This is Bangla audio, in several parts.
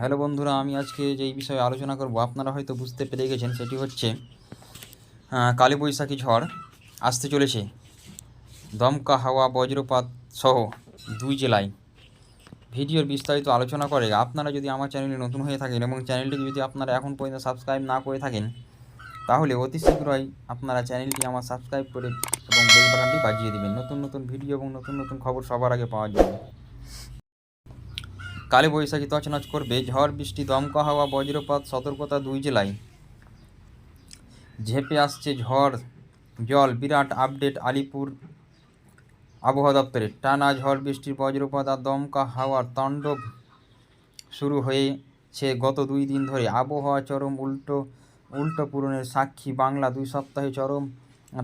হ্যালো বন্ধুরা আমি আজকে যেই বিষয়ে আলোচনা করব আপনারা হয়তো বুঝতে পেরে গেছেন সেটি হচ্ছে আহ, কালীবৈশাখী ঝড় আসতে চলেছে। দমকা হাওয়া বজ্রপাত সহ দুই জেলায়। ভিডিওর বিস্তারিত আলোচনা করে আপনারা যদি আমার চ্যানেলে নতুন হয়ে থাকেন এবং চ্যানেলটিকে যদি আপনারা এখন পর্যন্ত সাবস্ক্রাইব না করে থাকেন তাহলে অতি শীঘ্রই আপনারা চ্যানেলটি আমার সাবস্ক্রাইব করে এবং বেল বাজিয়ে দেবেন। নতুন নতুন ভিডিও এবং নতুন নতুন খবর সবার আগে পাওয়ার জন্য। কালী বৈশাখী তছনছ করবে। ঝড়, বৃষ্টি, দমকা হাওয়া, বজ্রপাত, সতর্কতা দুই জেলায়। ঝেঁপে আসছে ঝড়, জল, বিরাট আপডেট আলিপুর আবহাওয়া দপ্তরে। টানা ঝড় বৃষ্টির বজ্রপাত আর দমকা হাওয়ার তাণ্ডব শুরু হয়েছে গত দুই দিন ধরে। আবহাওয়া চরম উল্টো উল্টো পূরণের সাক্ষী বাংলা দুই সপ্তাহে চরম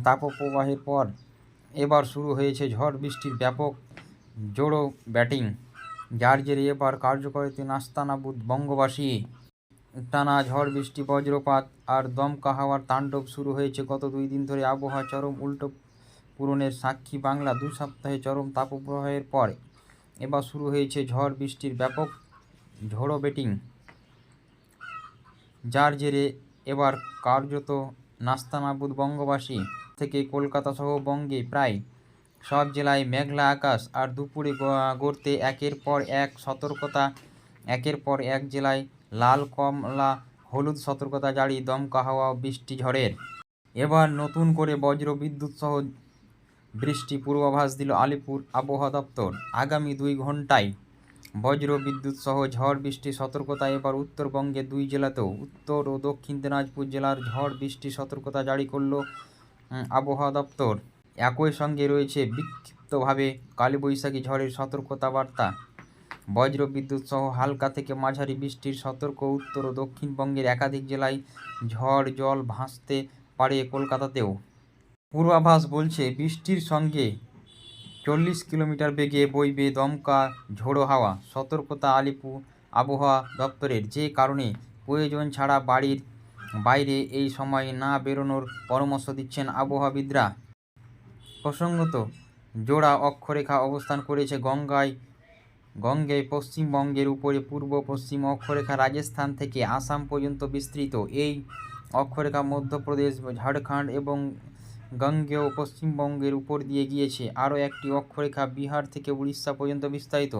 তাপপ্রবাহের পর এবার শুরু হয়েছে ঝড়, বৃষ্টির ব্যাপক জোড়ো ব্যাটিং। জেরে এবার কার্যকরীতে নাস্তানাবুদ বঙ্গবাসী। টানা ঝড়, বৃষ্টি, বজ্রপাত আর দমকা হাওয়ার তাণ্ডব শুরু হয়েছে। গত দুই দিন ধরে আবহাওয়া চরম উল্টো পূরণের সাক্ষী বাংলা। দুই সপ্তাহে চরম তাপপ্রবাহের পর এবার শুরু হয়েছে ঝড়, বৃষ্টির ব্যাপক ঝোড়ো বেটিং। যার জেরে এবার কার্যত নাস্তানাবুদ বঙ্গবাসী থেকে কলকাতা সহ বঙ্গে প্রায় সব জেলায় মেঘলা আকাশ আর দুপুরে গড়তে একের পর এক সতর্কতা, একের পর এক জেলায় লাল, কমলা, হলুদ সতর্কতা জারি, দমকা হাওয়া বৃষ্টি ঝড়ের। এবার নতুন করে বজ্র বিদ্যুৎ সহ বৃষ্টি পূর্বাভাস দিল আলিপুর আবহাওয়া দপ্তর। আগামী দুই ঘন্টায় বজ্র বিদ্যুৎ সহ ঝড় বৃষ্টির সতর্কতা, এবার উত্তরবঙ্গে দুই জেলাতেও উত্তর ও দক্ষিণ দিনাজপুর জেলার ঝড় বৃষ্টি সতর্কতা জারি করল আবহাওয়া দপ্তর। একই সঙ্গে রয়েছে বিক্ষিপ্তভাবে কালীবৈশাখী ঝড়ের সতর্কতা বার্তা বজ্র বিদ্যুৎ সহ হালকা থেকে মাঝারি বৃষ্টির সতর্ক উত্তর ও দক্ষিণবঙ্গের একাধিক জেলায় ঝড় জল ভাসতে পারে কলকাতাতেও। পূর্বাভাস বলছে, বৃষ্টির সঙ্গে চল্লিশ কিলোমিটার বেগে বইবে দমকা ঝোড়ো হাওয়া। সতর্কতা আলিপুর আবহাওয়া দপ্তরের যে কারণে প্রয়োজন ছাড়া বাড়ির বাইরে এই সময় না বেরোনোর পরামর্শ দিচ্ছেন আবহাওয়াবিদরা। প্রসঙ্গত, জোড়া অক্ষরেখা অবস্থান করেছে গঙ্গায়। গঙ্গে পশ্চিমবঙ্গের উপরে পূর্ব, পশ্চিম অক্ষরেখা রাজস্থান থেকে আসাম পর্যন্ত বিস্তৃত। এই অক্ষরেখা মধ্যপ্রদেশ, ঝাড়খণ্ড এবং গঙ্গেয় পশ্চিমবঙ্গের উপর দিয়ে গিয়েছে। আরও একটি অক্ষরেখা বিহার থেকে উড়িষ্যা পর্যন্ত বিস্তারিত,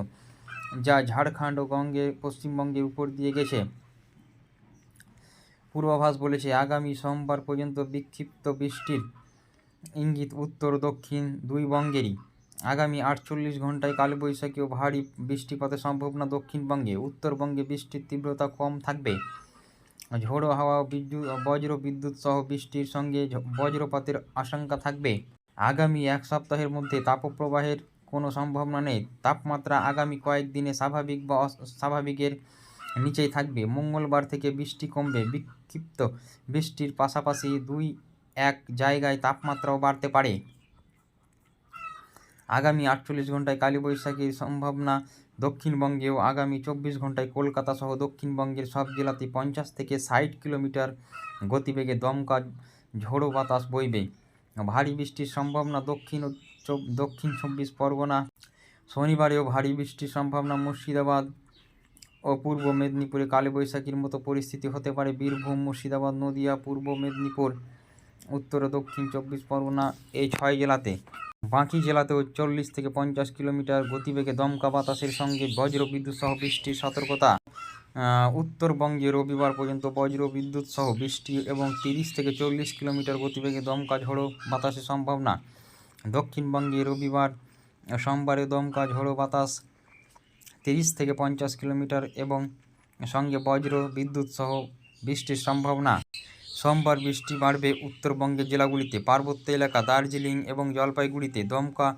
যা ঝাড়খণ্ড ও গঙ্গে পশ্চিমবঙ্গের উপর দিয়ে গেছে। পূর্বাভাস বলেছে, আগামী সোমবার পর্যন্ত বিক্ষিপ্ত বৃষ্টির ইঙ্গিত, উত্তর, দক্ষিণ দুই বঙ্গেরই। আগামী আটচল্লিশ ঘন্টায় কালবৈশাখী ও ভারী বৃষ্টিপাতের সম্ভাবনা দক্ষিণবঙ্গে উত্তরবঙ্গে বৃষ্টির তীব্রতা কম থাকবে। ঝোড়ো হাওয়া বিদ্যুৎ, বজ্র বিদ্যুৎ সহ বৃষ্টির সঙ্গে বজ্রপাতের আশঙ্কা থাকবে। আগামী এক সপ্তাহের মধ্যে তাপপ্রবাহের কোনো সম্ভাবনা নেই। তাপমাত্রা আগামী কয়েকদিনে স্বাভাবিক বা স্বাভাবিকের নিচেই থাকবে। মঙ্গলবার থেকে বৃষ্টি কমবে। বিক্ষিপ্ত বৃষ্টির পাশাপাশি দুই এক জায়গায় তাপমাত্রাও বাড়তে পারে। আগামী আটচল্লিশ ঘন্টায় কালীবৈশাখীর সম্ভাবনা দক্ষিণবঙ্গেও, আগামী চব্বিশ ঘন্টায় কলকাতা সহ দক্ষিণবঙ্গের সব জেলাতে পঞ্চাশ থেকে ষাট কিলোমিটার গতিবেগে দমকা ঝোড়ো বাতাস বইবে। ভারী বৃষ্টির সম্ভাবনা দক্ষিণ দক্ষিণ চব্বিশ পরগনা, শনিবারেও ভারী বৃষ্টির সম্ভাবনা মুর্শিদাবাদ ও পূর্ব মেদিনীপুরে কালীবৈশাখীর মতো পরিস্থিতি হতে পারে। বীরভূম, মুর্শিদাবাদ, নদিয়া, পূর্ব মেদিনীপুর উত্তর দক্ষিণ চব্বিশ পরগনা এই ছয় জেলাতে। বাকি জেলাতেও চল্লিশ থেকে পঞ্চাশ কিলোমিটার গতিবেগে দমকা বাতাসের সঙ্গে বজ্র বিদ্যুৎ সহ বৃষ্টির সতর্কতা। উত্তরবঙ্গে রবিবার পর্যন্ত বজ্র বিদ্যুৎ সহ বৃষ্টি এবং তিরিশ থেকে চল্লিশ কিলোমিটার গতিবেগে দমকা ঝোড়ো বাতাসের সম্ভাবনা। দক্ষিণবঙ্গে রবিবার, সোমবারে দমকা ঝোড়ো বাতাস তিরিশ থেকে পঞ্চাশ কিলোমিটার এবং সঙ্গে বজ্র বিদ্যুৎ সহ বৃষ্টির সম্ভাবনা। সোমবার বৃষ্টি বাড়বে উত্তরবঙ্গের জেলাগুলিতে। পার্বত্য এলাকা, দার্জিলিং এবং জলপাইগুড়িতে দমকা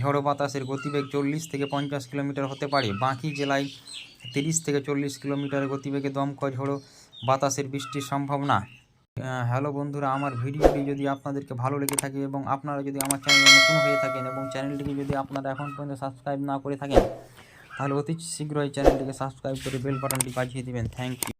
ঝড়ো বাতাসের গতিবেগ চল্লিশ থেকে পঞ্চাশ কিলোমিটার হতে পারে। বাকি জেলায় তিরিশ থেকে চল্লিশ কিলোমিটার গতিবেগে দমকা ঝড়ো বাতাসের বৃষ্টির সম্ভাবনা। হ্যালো বন্ধুরা, আমার ভিডিওটি যদি আপনাদেরকে ভালো লেগে থাকে এবং আপনারা যদি আমার চ্যানেলে নতুন হয়ে থাকেন এবং চ্যানেলটিকে যদি আপনারা এখন পর্যন্ত সাবস্ক্রাইব না করে থাকেন, তাহলে অতি শীঘ্রই চ্যানেলটিকে সাবস্ক্রাইব করে বেল বাটনটি বাজিয়ে দিবেন। Thank you.